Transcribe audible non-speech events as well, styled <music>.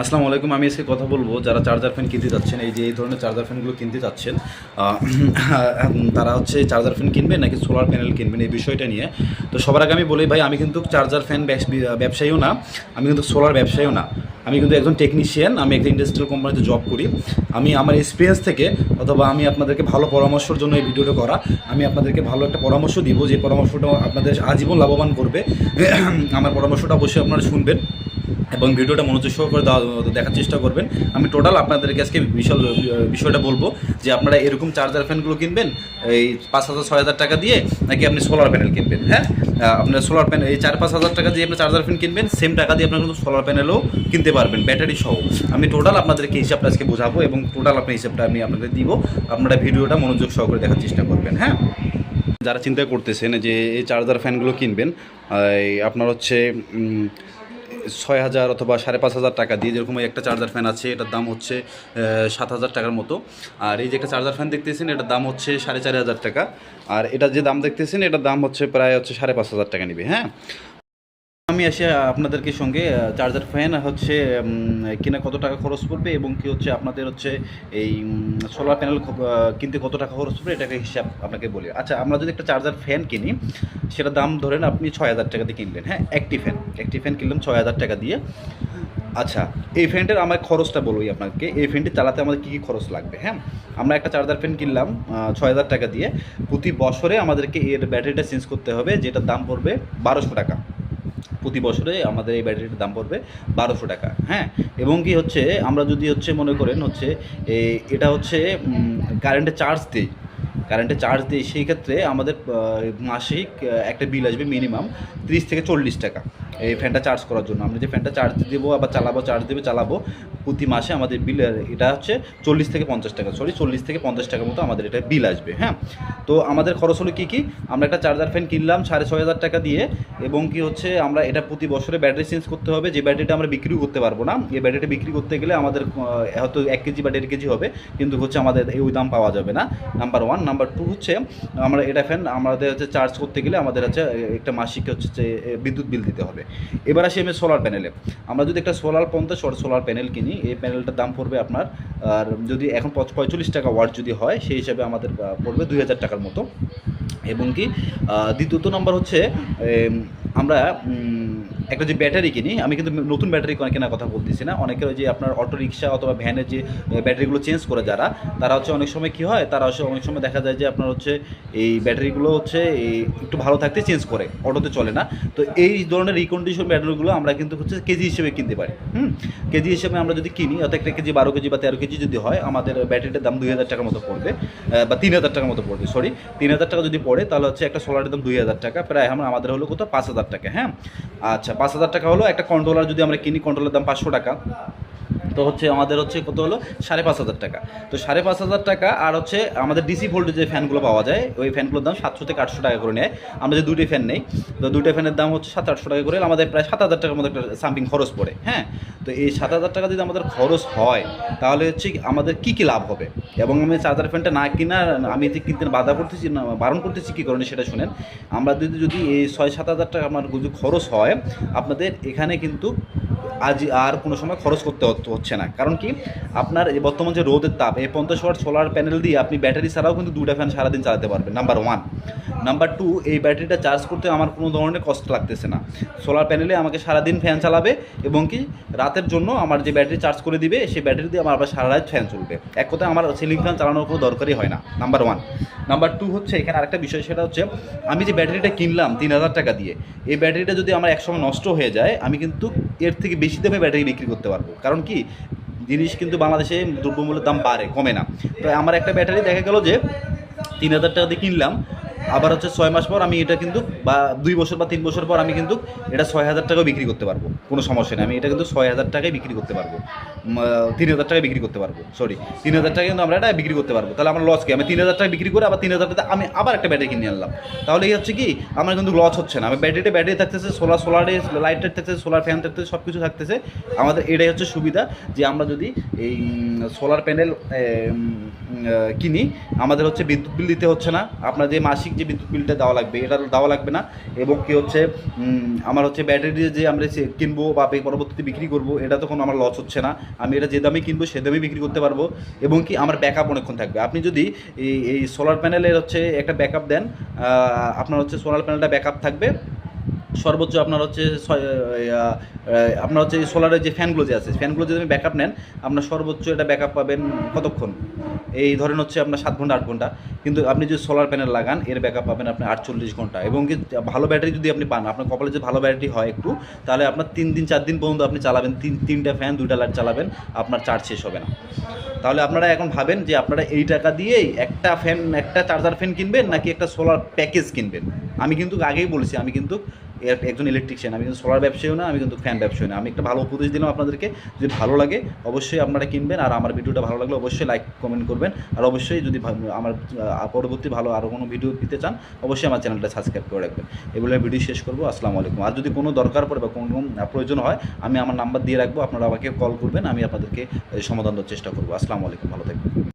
আসসালামু আলাইকুম। আমি আজকে কথা বলব যারা চার্জার ফ্যান কিনতে যাচ্ছেন, এই যে এই ধরনের চার্জার ফ্যানগুলো কিনতে যাচ্ছেন <clears throat> তারা হচ্ছে চার্জার ফ্যান কিনবেন নাকি সোলার প্যানেল কিনবেন এই বিষয়টা নিয়ে। তো সবার আগে আমি বলি, ভাই, আমি কিন্তু চার্জার ফ্যান ব্যবসায়ীও না, আমি কিন্তু সোলার ব্যবসায়ীও না। আমি কিন্তু একজন টেকনিশিয়ান আমি একটা ইন্ডাস্ট্রিয়াল কোম্পানিতে জব করি। আমি আমার এক্সপিরিয়েন্স থেকে, অথবা আমি আপনাদেরকে ভালো পরামর্শের জন্য এই ভিডিওটা করা, আমি আপনাদেরকে ভালো একটা পরামর্শ দিব যে পরামর্শটা আপনাদের আজীবন লাভবান করবে। <clears throat> আমার পরামর্শটা অবশ্যই আপনারা শুনবেন। এবং ভিডিওটা মনোযোগ সহকারে দেখার চেষ্টা করবেন। আমি টোটাল আপনাদেরকে আজকে বিশাল বিষয়টা বলব যে আপনারা এরকম চার্জার ফ্যানগুলো কিনবেন, এই পাঁচ হাজার, ছয় হাজার টাকা দিয়ে নাকি আপনি সোলার প্যানেল কিনবেন হ্যাঁ? আপনার সোলার প্যানেল এই চার, পাঁচ হাজার টাকা দিয়ে আপনি চার্জার ফ্যান কিনবেন সেম টাকা দিয়ে আপনার কিন্তু সোলার প্যানেলও কিনতে পারবেন ব্যাটারি সহ। আমি টোটাল আপনাদেরকে হিসাবটা আজকে বোঝাবো এবং টোটাল আপনার হিসাবটা আমি আপনাদের দিব। আপনারা ভিডিওটা মনোযোগ সহকারে দেখার চেষ্টা করবেন হ্যাঁ? যারা চিন্তা করতেছেন যে এই চার্জার ফ্যানগুলো কিনবেন আপনার হচ্ছে ছয় হাজার অথবা সাড়ে পাঁচ হাজার টাকা দিয়ে যেরকম একটা চার্জার ফ্যান আছে, এটার দাম হচ্ছে সাত হাজার টাকার মতো। আর এই যে একটা চার্জার ফ্যান দেখতেছেন, এটার দাম হচ্ছে সাড়ে চার হাজার টাকা। আর এটা যে দাম দেখতেছেন, এটার দাম হচ্ছে প্রায় হচ্ছে সাড়ে পাঁচ হাজার টাকা নেবে হ্যাঁ? আমি এসে আপনাদেরকে সঙ্গে চার্জার ফ্যান হচ্ছে কিনে কত টাকা খরচ পড়বে এবং কি হচ্ছে আপনাদের হচ্ছে এই সোলার প্যানেল কিনতে কত টাকা খরচ পড়বে এটাকে হিসাব আপনাকে বলি। আচ্ছা আমরা যদি একটা চার্জার ফ্যান কিনি সেটা দাম ধরেন আপনি ছয় হাজার টাকা দিয়ে কিনলেন হ্যাঁ? একটি ফ্যান একটি ফ্যান কিনলাম ছয় হাজার টাকা দিয়ে। আচ্ছা এই ফ্যানটার আমার খরচটা বলবই আপনাকে, এই ফ্যানটি চালাতে আমাদের কী কী খরচ লাগবে হ্যাঁ? আমরা একটা চার্জার ফ্যান কিনলাম ছয় হাজার টাকা দিয়ে। প্রতি বছরে আমাদেরকে এর ব্যাটারিটা চেঞ্জ করতে হবে, যেটার দাম পড়বে বারোশো টাকা। প্রতি বছরে আমাদের এই ব্যাটারির দাম পড়বে বারোশো টাকা হ্যাঁ? এবং কি হচ্ছে, আমরা যদি হচ্ছে মনে করেন হচ্ছে এটা হচ্ছে কারেন্টে চার্জ দিই। কারেন্টে চার্জ দিই, সেই ক্ষেত্রে আমাদের মাসিক একটা বিল আসবে মিনিমাম তিরিশ থেকে চল্লিশ টাকা। এই ফ্যানটা চার্জ করার জন্য। আমরা যে ফ্যানটা চার্জ দেবো আবার চালাবো চার্জ দেবে, চালাবো, প্রতি মাসে আমাদের বিল এটা হচ্ছে চল্লিশ থেকে পঞ্চাশ টাকা সরি চল্লিশ থেকে পঞ্চাশ টাকার মতো আমাদের এটা বিল আসবে হ্যাঁ? তো আমাদের খরচ হলো কী কী? আমরা একটা চার্জার ফ্যান কিনলাম সাড়ে ছয় হাজার টাকা দিয়ে এবং কি হচ্ছে, আমরা এটা প্রতি বছরে ব্যাটারি চেঞ্জ করতে হবে, যে ব্যাটারিটা আমরা বিক্রিও করতে পারব না। এই ব্যাটারিটা বিক্রি করতে গেলে আমাদের হয়তো এক কেজি বা দেড় কেজি হবে, কিন্তু হচ্ছে আমাদের এই ওই দাম পাওয়া যাবে না। নাম্বার ওয়ান নাম্বার টু হচ্ছে, আমরা এটা ফ্যান আমাদের হচ্ছে চার্জ করতে গেলে আমাদের হচ্ছে, একটা মাসিক হচ্ছে বিদ্যুৎ বিল দিতে হবে। এবার আসি আমি সোলার প্যানেলে আমরা যদি একটা সোলার পন্থা সোলার প্যানেল কিনি, এই প্যানেলটার দাম পড়বে আপনার, আর যদি এখন পঁয়তাল্লিশ টাকা ওয়ার্ড যদি হয়, সেই হিসাবে আমাদের পড়বে দুই হাজার টাকার মতো। এবং কি দ্বিতীয়ত নম্বর হচ্ছে আমরা একটা যে ব্যাটারি কিনি, আমি কিন্তু নতুন ব্যাটারি কেনার কথা বলতেছি না। অনেকের যে আপনার অটো রিক্সা অথবা ভ্যানের যে ব্যাটারিগুলো চেঞ্জ করে যারা, তারা হচ্ছে অনেক সময় কী হয়, তারা হচ্ছে অনেক সময় দেখা যায় যে আপনার হচ্ছে এই ব্যাটারিগুলো হচ্ছে এই একটু ভালো থাকতে চেঞ্জ করে, অটোতে চলে না। তো এই ধরনের রিকন্ডিশন ব্যাটারিগুলো আমরা কিন্তু হচ্ছে কেজি হিসেবে কিনতে পারি। হুম? কেজি হিসেবে আমরা যদি কিনি, অর্থাৎ একটা কেজি, বারো কেজি বা তেরো কেজি যদি হয়, আমাদের ব্যাটারিটার দাম দুই হাজার টাকার মতো পড়বে বা তিন হাজার টাকার মতো পড়বে সরি তিন হাজার টাকা যদি পড়ে, তাহলে হচ্ছে একটা সোলারের দাম দুই হাজার টাকা, প্রায় আমরা, আমাদের হলো কত? পাঁচ হাজার টাকা হ্যাঁ? আচ্ছা পাঁচ হাজার টাকা হলো একটা কন্ট্রোলার যদি আমরা কিনি কন্ট্রোলের দাম পাঁচশো টাকা। তো হচ্ছে আমাদের হচ্ছে কত হলো? সাড়ে পাঁচ হাজার টাকা। তো সাড়ে পাঁচ হাজার টাকা আর হচ্ছে আমাদের ডিসি ভোল্টেজ যে ফ্যানগুলো পাওয়া যায়, ওই ফ্যানগুলোর দাম সাতশো থেকে আটশো টাকা করে নেয়। আমরা যে দুটি ফ্যান নেই, তো দুটো ফ্যানের দাম হচ্ছে সাত আটশো টাকা করে। আমাদের প্রায় সাত হাজার টাকার মতো একটা সামথিং খরচ পড়ে হ্যাঁ? তো এই সাত হাজার টাকা যদি আমাদের খরচ হয়, তাহলে হচ্ছে আমাদের কী কী লাভ হবে? এবং আমি চার্জার ফ্যানটা না কিনা, আমি যে কিনতে বাধা করতেছি না, বারণ করতেছি কী কারণে সেটা শুনেন। আমরা যদি যদি এই ছয় সাত হাজার টাকা আমার যদি খরচ হয়, আপনাদের এখানে কিন্তু আজ আর কোনো সময় খরচ করতে হচ্ছে না। কারণ কি? আপনার এই বর্তমান যে রোদের তাপ, এই পঞ্চাশ ওয়াট সোলার প্যানেল দিয়ে আপনি ব্যাটারি ছাড়াও কিন্তু দুটা ফ্যান সারাদিন চালাতে পারবেন। নাম্বার ওয়ান নাম্বার টু এই ব্যাটারিটা চার্জ করতে আমার কোনো ধরনের কষ্ট লাগতেছে না। সোলার প্যানেলে আমাকে সারাদিন ফ্যান চালাবে এবং কি? রাতের জন্য আমার যে ব্যাটারি চার্জ করে দিবে, সেই ব্যাটারি দিয়ে আমার আবার সারা রাত ফ্যান চলবে। এক কথায় আমার সিলিং ফ্যান চালানোর কোনো দরকারই হয় না। নাম্বার ওয়ান নাম্বার টু হচ্ছে, এখানে আরেকটা বিষয়, সেটা হচ্ছে আমি যে ব্যাটারিটা কিনলাম তিন হাজার টাকা দিয়ে, এই ব্যাটারিটা যদি আমার একসময় নষ্ট হয়ে যায়, আমি কিন্তু এর থেকে বেশি দামে ব্যাটারি বিক্রি করতে পারব। কারণ কি? জিনিস কিন্তু বাংলাদেশে দ্রব্যমূল্যের দাম বাড়ে, কমে না। তো আমার একটা ব্যাটারি দেখা গেল যে তিন হাজার টাকা দিয়ে কিনলাম। আবার হচ্ছে ছয় মাস পর আমি এটা কিন্তু, বা দুই বছর বা তিন বছর পর আমি কিন্তু এটা ছয় হাজার টাকাও বিক্রি করতে পারব। কোনো সমস্যা নেই, আমি এটা কিন্তু ছয় হাজার টাকায় বিক্রি করতে পারব। তিন হাজার টাকায় বিক্রি করতে পারব সরি তিন হাজার টাকা কিন্তু আমরা এটা বিক্রি করতে পারব। তাহলে আমার লস কি? আমি তিন হাজার টাকা বিক্রি করে আবার তিন হাজার টাকা আমি আবার একটা ব্যাটারি কিনে আনলাম। তাহলে এই হচ্ছে কি? আমার কিন্তু লস হচ্ছে না। আমি ব্যাটারিটা ব্যাটারি থাকতেছে সোলার সোলারে লাইট থাকতেছে সোলার ফ্যান থাকতেছে সব কিছু থাকতেছে। আমাদের এটাই হচ্ছে সুবিধা যে আমরা যদি এই সোলার প্যানেল কিনি, আমাদের হচ্ছে বিদ্যুৎ বিল দিতে হচ্ছে না। আপনার যে মাসিক যে বিদ্যুৎ বিলটা দেওয়া লাগবে, এটা দেওয়া লাগবে না। এবং কি হচ্ছে আমার হচ্ছে ব্যাটারি যে আমরা সে কিনবো বা পরবর্তীতে বিক্রি করব, এটা তো কোনো আমার লস হচ্ছে না। আমি এটা যে দামে কিনবো, সে দামে বিক্রি করতে পারব। এবং কি আমার ব্যাকআপ অনেকক্ষণ থাকবে। আপনি যদি এই সোলার প্যানেলের হচ্ছে একটা ব্যাকআপ দেন আপনার হচ্ছে সোলার প্যানেলটা ব্যাকআপ থাকবে। সর্বোচ্চ আপনার হচ্ছে আপনার হচ্ছে সোলারের যে ফ্যানগুলো যে আছে, ফ্যানগুলো যদি আপনি ব্যাকআপ নেন, আপনার সর্বোচ্চ এটা ব্যাকআপ পাবেন কতক্ষণ? এই ধরেন হচ্ছে আপনার সাত ঘণ্টা, আট ঘণ্টা। কিন্তু আপনি যদি সোলার প্যানেল লাগান, এর ব্যাকআপ পাবেন আপনি আটচল্লিশ ঘণ্টা। এবং কি ভালো ব্যাটারি যদি আপনি পান, আপনার কপালে যে ভালো ব্যাটারি হয় একটু, তাহলে আপনার তিন দিন, চার দিন পর্যন্ত আপনি চালাবেন। তিন, তিনটা ফ্যান দুইটা লাইট চালাবেন, আপনার চার্জ শেষ হবে না। তাহলে আপনারা এখন ভাবেন যে আপনারা এই টাকা দিয়েই একটা ফ্যান একটা চার্জার ফ্যান কিনবেন, নাকি একটা সোলার প্যাকেজ কিনবেন? আমি কিন্তু আগেই বলেছি, আমি কিন্তু একজন ইলেকট্রিশিয়ান আমি কিন্তু সোলার ব্যবসায়ীও না, আমি কিন্তু ফ্যান ব্যবসায়ী না। আমি একটা ভালো উপদেশ দিলাম আপনাদেরকে, যদি ভালো লাগে, অবশ্যই আপনারা কিনবেন, আর আমার ভিডিওটা ভালো লাগলে অবশ্যই লাইক কমেন্ট করবেন। আর অবশ্যই যদি আমার পরবর্তী ভালো আরও কোনো ভিডিও দিতে চান, অবশ্যই আমার চ্যানেলটা সাবস্ক্রাইব করে রাখবেন। এগুলো ভিডিও শেষ করব, আসসালামু আলাইকুম। আর যদি কোনো দরকার পড়ে বা কোনো প্রয়োজন হয়, আমি আমার নাম্বার দিয়ে রাখব, আপনারা আমাকে কল করবেন, আমি আপনাদেরকে সমাধান দেওয়ার চেষ্টা করব। আসসালামু আলাইকুম, ভালো থাকবেন।